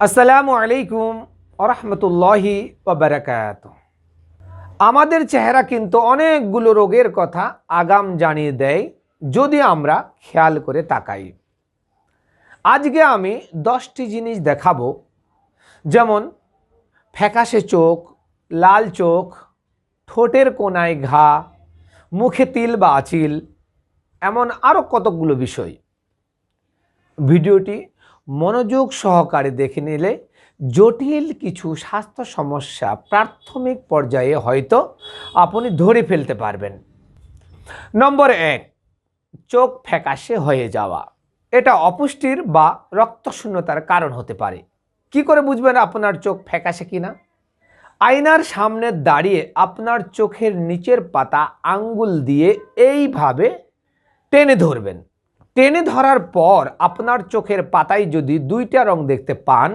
আসসালামু আলাইকুম আরহামতুল্লাহি ওবরাকাত। আমাদের চেহারা কিন্তু অনেকগুলো রোগের কথা আগাম জানিয়ে দেয়, যদি আমরা খেয়াল করে তাকাই। আজকে আমি দশটি জিনিস দেখাবো, যেমন ফ্যাকাশে চোখ, লাল চোখ, ঠোঁটের কোনায় ঘা, মুখে তিল বা আচিল, এমন আরও কতকগুলো বিষয়। ভিডিওটি মনোযোগ সহকারে দেখে নিলে জটিল কিছু স্বাস্থ্য সমস্যা প্রাথমিক পর্যায়ে হয়তো আপনি ধরে ফেলতে পারবেন। নম্বর এক, চোখ ফ্যাকাশে হয়ে যাওয়া। এটা অপুষ্টির বা রক্তশূন্যতার কারণ হতে পারে। কি করে বুঝবেন আপনার চোখ ফ্যাকাশে কিনা? আয়নার সামনে দাঁড়িয়ে আপনার চোখের নিচের পাতা আঙ্গুল দিয়ে এইভাবে টেনে ধরবেন। টেনে ধরার পর আপনার চোখের পাতায় যদি দুইটা রং দেখতে পান,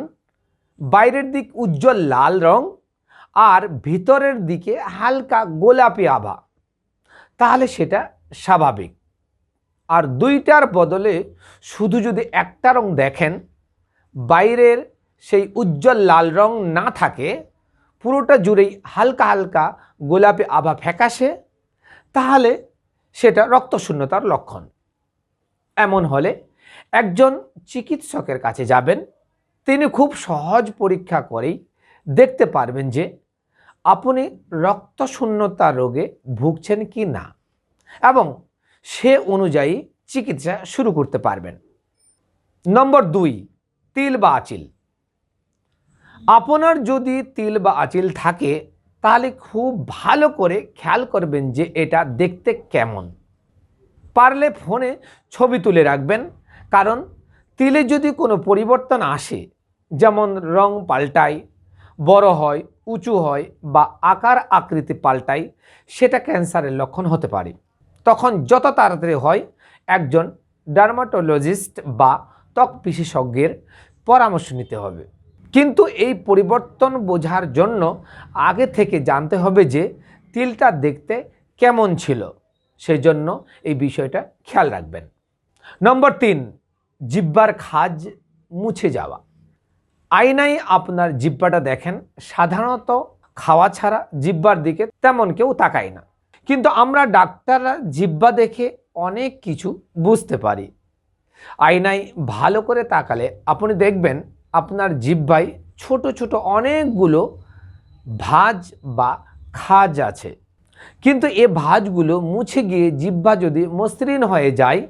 বাইরের দিক উজ্জ্বল লাল রং আর ভিতরের দিকে হালকা গোলাপি আভা, তাহলে সেটা স্বাভাবিক। আর দুইটার বদলে শুধু যদি একটা রং দেখেন, বাইরের সেই উজ্জ্বল লাল রং না থাকে, পুরোটা জুড়েই হালকা হালকা গোলাপি আভা ফ্যাকাশে, তাহলে সেটা রক্তশূন্যতার লক্ষণ। এমন হলে একজন চিকিৎসকের কাছে যাবেন, তিনি খুব সহজ পরীক্ষা করেই দেখতে পারবেন যে আপনি রক্তশূন্যতা রোগে ভুগছেন কি না এবং সে অনুযায়ী চিকিৎসা শুরু করতে পারবেন। নম্বর দুই, তিল বা আচিল। আপনার যদি তিল বা আচিল থাকে, তাহলে খুব ভালো করে খেয়াল করবেন যে এটা দেখতে কেমন। পারলে ফোনে ছবি তুলে রাখবেন। কারণ তিলে যদি কোনো পরিবর্তন আসে, যেমন রং পাল্টায়, বড় হয়, উঁচু হয় বা আকার আকৃতি পাল্টায়, সেটা ক্যান্সারের লক্ষণ হতে পারে। তখন যত তাড়াতাড়ি হয়, একজন ডার্মাটোলজিস্ট বা ত্বক বিশেষজ্ঞের পরামর্শ নিতে হবে। কিন্তু এই পরিবর্তন বোঝার জন্য আগে থেকে জানতে হবে যে তিলটা দেখতে কেমন ছিল। সেই জন্য এই বিষয়টা খেয়াল রাখবেন। নম্বর তিন, জিব্বার খাজ মুছে যাওয়া। আয়নায় আপনার জিব্বাটা দেখেন, সাধারণত খাওয়া ছাড়া জিব্বার দিকে তেমন কেউ তাকায় না। কিন্তু আমরা ডাক্তাররা জিব্বা দেখে অনেক কিছু বুঝতে পারি। আয়নায় ভালো করে তাকালে আপনি দেখবেন আপনার জিব্বায় ছোট ছোট অনেকগুলো ভাঁজ বা খাজ আছে। কিন্তু এ ভাঁজগুলো মুছে গিয়ে জিহ্বা যদি মসৃণ হয়ে যায়,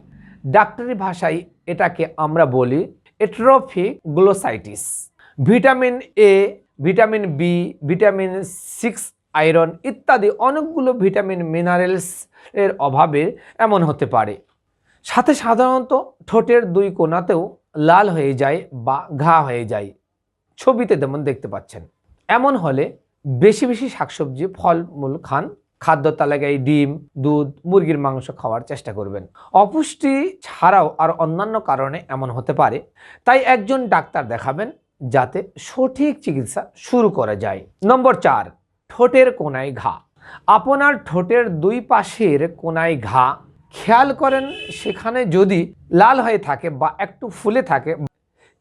ডাক্তারি ভাষায় এটাকে আমরা বলি atrophic glossitis vitamin A vitamin B vitamin six, iron ইত্যাদি অনেকগুলো ভিটামিন মিনারেলস এর অভাবে এমন হতে পারে। সাথে সাধারণত ঠোঁটের দুই কোণাতেও লাল হয়ে যায় বা ঘা হয়ে যায়। ছবিতে যেমন দেখতে পাচ্ছেন। এমন হলে বেশি বেশি শাকসবজি, ফলমূল খান। খাদ্য তালিকায় ডিম, দুধ, মুরগির মাংস খাওয়ার চেষ্টা করবেন। অপুষ্টি ছাড়াও আর অন্যান্য কারণে এমন হতে পারে। তাই একজন ডাক্তার দেখাবেন যাতে সঠিক চিকিৎসা শুরু করা যায়। নম্বর চার, ঠোঁটের কোনায় ঘা। আপনার ঠোঁটের দুই পাশের কোনায় ঘা। খেয়াল করেন, সেখানে যদি লাল হয়ে থাকে বা একটু ফুলে থাকে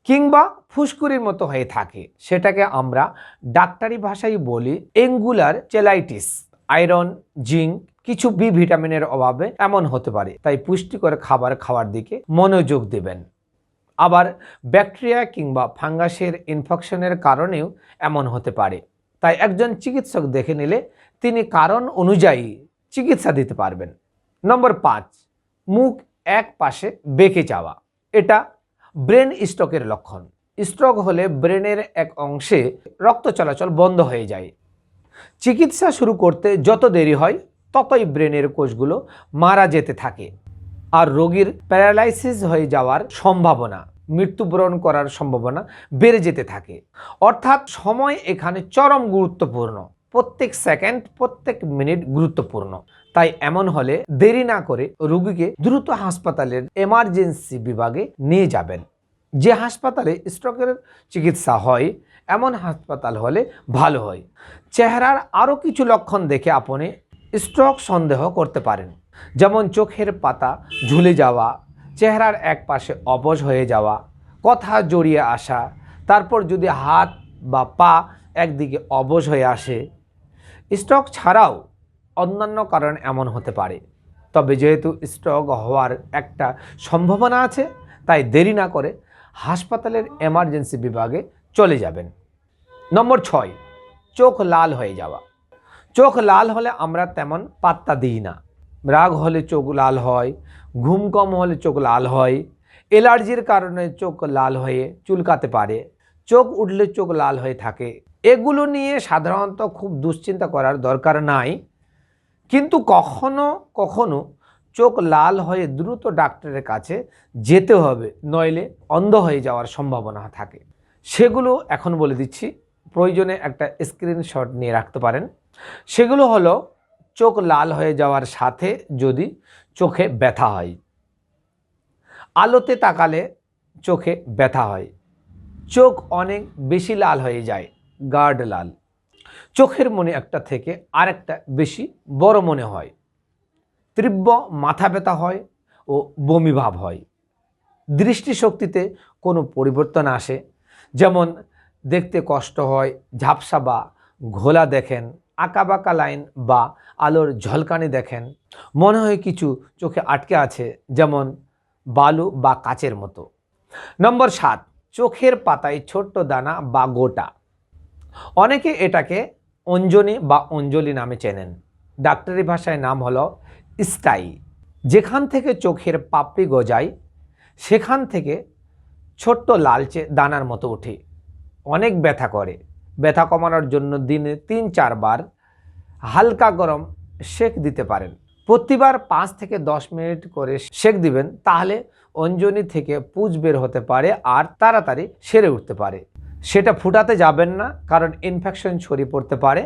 কিংবা ফুসকুরির মতো হয়ে থাকে, সেটাকে আমরা ডাক্তারি ভাষায় বলি এঙ্গুলার চেলাইটিস। আয়রন, জিঙ্ক কিছু বি ভিটামিনের অভাবে এমন হতে পারে। তাই পুষ্টিকর খাবার খাওয়ার দিকে মনোযোগ দেবেন। আবার ব্যাকটেরিয়া কিংবা ফাঙ্গাসের ইনফেকশনের কারণেও এমন হতে পারে। তাই একজন চিকিৎসক দেখে নিলে তিনি কারণ অনুযায়ী চিকিৎসা দিতে পারবেন। নম্বর পাঁচ, মুখ এক পাশে বেঁকে যাওয়া। এটা ব্রেন স্ট্রোকের লক্ষণ। স্ট্রোক হলে ব্রেনের এক অংশে রক্ত চলাচল বন্ধ হয়ে যায়। চিকিৎসা শুরু করতে যত দেরি হয়, ততই ব্রেনের কোষগুলো মারা যেতে থাকে। আর রোগীর প্যারালাইসিস হয়ে যাওয়ার সম্ভাবনা, মৃত্যুবরণ করার সম্ভাবনা বেড়ে যেতে থাকে। অর্থাৎ সময় এখানে চরম গুরুত্বপূর্ণ। প্রত্যেক সেকেন্ড, প্রত্যেক মিনিট গুরুত্বপূর্ণ। তাই এমন হলে দেরি না করে রুগীকে দ্রুত হাসপাতালের এমার্জেন্সি বিভাগে নিয়ে যাবেন। যে হাসপাতালে স্ট্রোকের চিকিৎসা হয় এমন হাসপাতাল হলে ভালো হয়। চেহারার আরও কিছু লক্ষণ দেখে আপনি স্ট্রোক সন্দেহ করতে পারেন। যেমন চোখের পাতা ঝুলে যাওয়া, চেহারার এক পাশে অবশ হয়ে যাওয়া, কথা জড়িয়ে আসা, তারপর যদি হাত বা পা একদিকে অবশ হয়ে আসে। স্ট্রোক ছাড়াও অন্যান্য কারণ এমন হতে পারে। তবে যেহেতু স্ট্রোক হওয়ার একটা সম্ভাবনা আছে, তাই দেরি না করে হাসপাতালের এমার্জেন্সি বিভাগে চলে যাবেন। নম্বর ছয়, চোখ লাল হয়ে যাওয়া। চোখ লাল হলে আমরা তেমন পাত্তা দিই না। রাগ হলে চোখ লাল হয়, ঘুম কম হলে চোখ লাল হয়, এলার্জির কারণে চোখ লাল হয়ে চুলকাতে পারে, চোখ উঠলে চোখ লাল হয়ে থাকে। এগুলো নিয়ে সাধারণত খুব দুশ্চিন্তা করার দরকার নাই। কিন্তু কখনো কখনো চোখ লাল হয়ে দ্রুত ডাক্তারের কাছে যেতে হবে, নইলে অন্ধ হয়ে যাওয়ার সম্ভাবনা থাকে। সেগুলো এখন বলে দিচ্ছি। প্রয়োজনে একটা স্ক্রিনশট নিয়ে রাখতে পারেন। সেগুলো হলো, চোখ লাল হয়ে যাওয়ার সাথে যদি চোখে ব্যথা হয়। আলোতে তাকালে চোখে ব্যথা হয়। চোখ অনেক বেশি লাল হয়ে যায় গার্ড লাল। চোখের মনে একটা থেকে আরেকটা বেশি বড় মনে হয়। তীব্র মাথা ব্যথা হয় ও বমিভাব হয়। দৃষ্টিশক্তিতে কোনো পরিবর্তন আসে, যেমন দেখতে কষ্ট হয়, ঝাপসা বা ঘোলা দেখেন, আঁকাবাঁকা লাইন বা আলোর ঝলকানি দেখেন। মনে হয় কিছু চোখে আটকে আছে, যেমন বালু বা কাচের মতো। নম্বর সাত, চোখের পাতায় ছোট্ট দানা বা গোটা। অনেকে এটাকে অঞ্জনি বা অঞ্জলি নামে চেনেন। ডাক্তারি ভাষায় নাম হলো স্টাই যেখান থেকে চোখের পাপড়ি গজায়, সেখান থেকে ছোট্ট লালচে দানার মতো ওঠে। অনেক ব্যথা করে। ব্যথা কমানোর জন্য দিনে তিন চারবার হালকা গরম সেক দিতে পারেন। প্রতিবার পাঁচ থেকে দশ মিনিট করে সেক দিবেন, তাহলে অঞ্জনি থেকে পুজ বের হতে পারে আর তাড়াতাড়ি সেরে উঠতে পারে। সেটা ফুটাতে যাবেন না, কারণ ইনফেকশন ছড়িয়ে পড়তে পারে।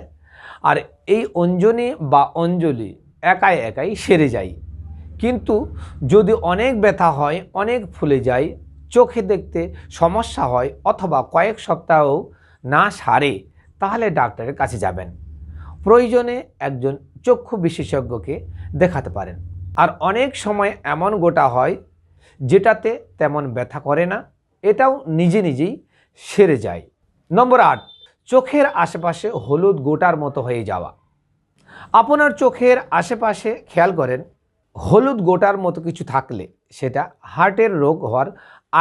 আর এই অঞ্জনি বা অঞ্জলি একাই একাই সেরে যায়। কিন্তু যদি অনেক ব্যথা হয়, অনেক ফুলে যায় চোখে দেখতে সমস্যা হয় অথবা কয়েক সপ্তাহ না সারে, তাহলে ডাক্তারের কাছে যাবেন। প্রয়োজনে একজন চক্ষু বিশেষজ্ঞকে দেখাতে পারেন। আর অনেক সময় এমন গোটা হয় যেটাতে তেমন ব্যথা করে না, এটাও নিজে নিজেই সেরে যায়। নম্বর আট, চোখের আশেপাশে হলুদ গোটার মতো হয়ে যাওয়া। আপনার চোখের আশেপাশে খেয়াল করেন, হলুদ গোটার মতো কিছু থাকলে সেটা হার্টের রোগ হওয়ার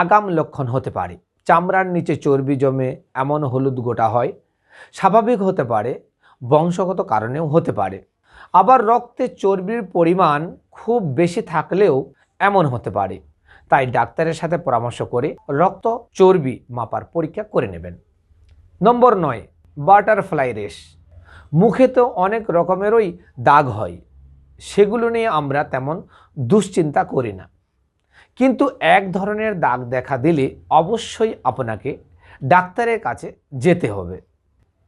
আগাম লক্ষণ হতে পারে। চামড়ার নিচে চর্বি জমে এমন হলুদ গোটা হয়, স্বাভাবিক হতে পারে, বংশগত কারণেও হতে পারে। আবার রক্তে চর্বির পরিমাণ খুব বেশি থাকলেও এমন হতে পারে। তাই ডাক্তারের সাথে পরামর্শ করে রক্ত চর্বি মাপার পরীক্ষা করে নেবেন। নম্বর নয়, বাটারফ্লাই রেস মুখে তো অনেক রকমেরই দাগ হয়, সেগুলো নিয়ে আমরা তেমন দুশ্চিন্তা করি না। কিন্তু এক ধরনের দাগ দেখা দিলে অবশ্যই আপনাকে ডাক্তারের কাছে যেতে হবে।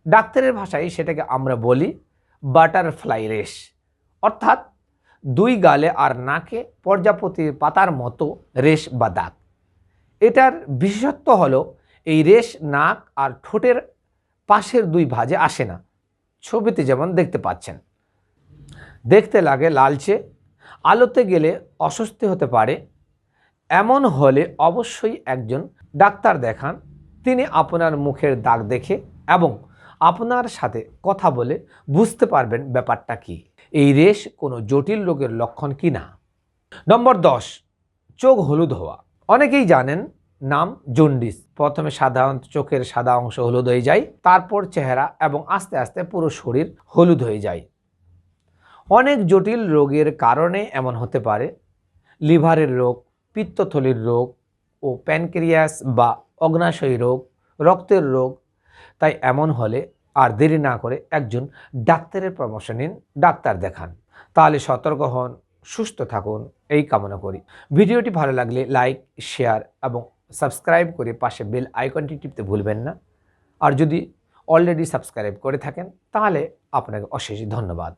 ডাক্তারের ভাষায় সেটাকে আমরা বলি বাটারফ্লাই রেশ। অর্থাৎ দুই গালে আর নাকে প্রজাপতির পাতার মতো রেশ বা দাগ। এটার বিশেষত্ব হলো এই রেশ নাক আর ঠোঁটের পাশের দুই ভাজে আসে না। ছবিতে যেমন দেখতে পাচ্ছেন। দেখতে লাগে লালচে, আলোতে গেলে অস্বস্তি হতে পারে এমন হলে অবশ্যই একজন ডাক্তার দেখান। তিনি আপনার মুখের দাগ দেখে এবং আপনার সাথে কথা বলে বুঝতে পারবেন ব্যাপারটা কি। এই রেশ কোনো জটিল রোগের লক্ষণ কি না? নম্বর দশ, চোখ হলুদ হওয়া। অনেকেই জানেন নাম জন্ডিস। প্রথমে সাধারণত চোখের সাদা অংশ হলুদ হয়ে যায়, তারপর চেহারা এবং আস্তে আস্তে পুরো শরীর হলুদ হয়ে যায়। অনেক জটিল রোগের কারণে এমন হতে পারে। লিভারের রোগ পিত্তথলির রোগ ও প্যানক্রিয়াস বা অগ্নাশয় রোগ, রক্তের রোগ। তাই এমন হলে আর দেরি না করে একজন ডাক্তারের পরামর্শ নিন, ডাক্তার দেখান। তাহলে সতর্ক হন, সুস্থ থাকুন, এই কামনা করি। ভিডিওটি ভালো লাগলে লাইক, শেয়ার এবং সাবস্ক্রাইব করে পাশে বেল আইকনটি টিপতে ভুলবেন না। আর যদি অলরেডি সাবস্ক্রাইব করে থাকেন, তাহলে আপনাকে অশেষ ধন্যবাদ।